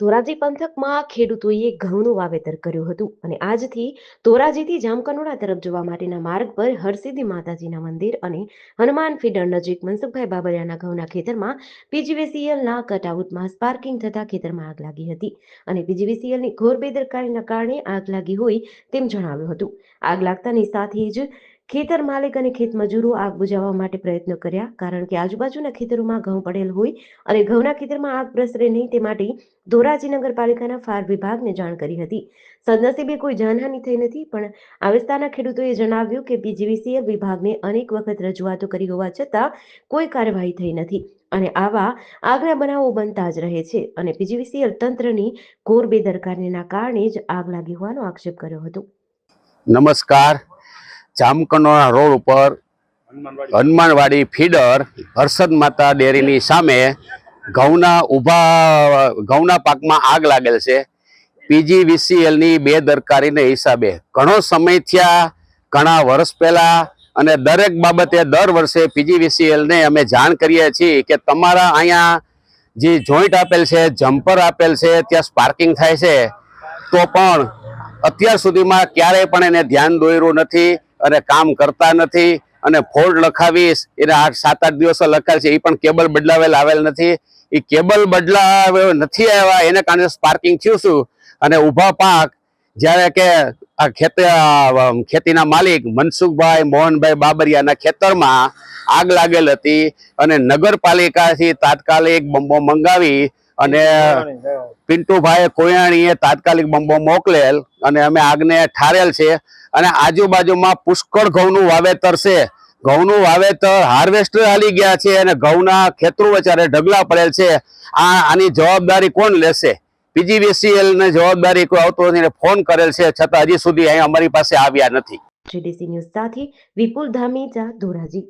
ધોરાજી પંથકમાં ખેડૂતોએ ઘઉંનું વાવેતર કર્યું હતું અને આજથી ધોરાજીથી જામકનોડા તરફ જવા માટેના માર્ગ પર હરસિદ્ધિ માતાજીના મંદિર અને હનુમાન ફીડર નજીક મનસુખભાઈ બાબરિયાના ઘઉંના ખેતરમાં પીજીવીસીએલના કટઆઉટમાં સ્પાર્કિંગ થતા ખેતરમાં આગ લાગી હતી અને પીજીવીસીએલની ઘોર બેદરકારીના કારણે આગ લાગી હોય તેમ જણાવ્યું હતું. આગ લાગતાની સાથે જ ખેતર માલિક અને ખેત મજૂરો આગ બુઝાવવા માટે પ્રયત્નો કર્યા. કારણ કે આજુબાજુના ખેતરોમાં ઘઉં પડેલ હોય અને ઘઉંના ખેતરમાં આગ પ્રસરે નહીં તે માટે ધોરાજી નગરપાલિકાના ફાયર વિભાગને જાણ કરી હતી. સદનસીબે કોઈ જાનહાનિ થઈ નથી, પણ આ ખેડૂતોએ જણાવ્યું કે પીજીવીસીએલ વિભાગને અનેક વખત રજૂઆતો કરી હોવા છતાં કોઈ કાર્યવાહી થઈ નથી અને આવા આગના બનાવો બનતા જ રહે છે અને પીજીવીસીએલ તંત્રની ઘોર બેદરકારીના કારણે જ આગ લાગી હોવાનો આક્ષેપ કર્યો હતો. નમસ્કાર. જામકંડોળા રોડ ઉપર હનુમાનવાડી ફીડર હર્ષદ માતા ડેરીની સામે ઘઉંના ઊભા, ઘઉંના પાકમાં આગ લાગેલ છે. પીજીવીસીએલની બેદરકારીને હિસાબે. ઘણો સમય થયા, ઘણા વર્ષ પહેલાં અને દરેક બાબતે દર વર્ષે પીજીવીસીએલને અમે જાણ કરીએ છીએ કે તમારા અહીંયા જે જોઈન્ટ આપેલ છે, જમ્પર આપેલ છે, ત્યાં સ્પાર્કિંગ થાય છે, તો પણ અત્યાર સુધીમાં ક્યારેય પણ એને ધ્યાન દોર્યું નથી. અને કામ કરતા નથી અને ફોલ્ટ લખાવીશ, એને આઠ, સાત, આઠ દિવસો લખાય છે એ પણ કેબલ બદલાવેલ આવેલ નથી. એ કેબલ બદલાવે નથી આવ્યા, એને કારણે સ્પાર્કિંગ થયું છું અને ઊભા પાક, જ્યારે કે આ ખેત ખેતીના માલિક મનસુખભાઈ મોહનભાઈ બાબરિયાના ખેતરમાં આગ લાગેલ હતી અને નગરપાલિકાથી તાત્કાલિક બંબો મંગાવી અને પિન્ટુભાઈ કોયાણીએ તાત્કાલિક બંબો મોકલેલ અને અમે આગને ઠારેલ છે. અને આજુબાજુમાં પુષ્કળ ઘઉંનું વાવેતર છે. ઘઉંનું વાવેતર હાર્વેસ્ટર હાલી ગયા છે અને ઘઉંના ખેતરો વચારે ઢગલા પડેલ છે. આ આની જવાબદારી કોણ લેશે? પીજીવીસીએલ ને જવાબદારી કોઈ આવતો નથી ફોન કરેલ છે. છતાં હજી સુધી અહીં અમારી પાસે આવ્યા નથી. જીડીસી ન્યૂઝ સાથે વિપુલ ધામીજા ધોરાજી.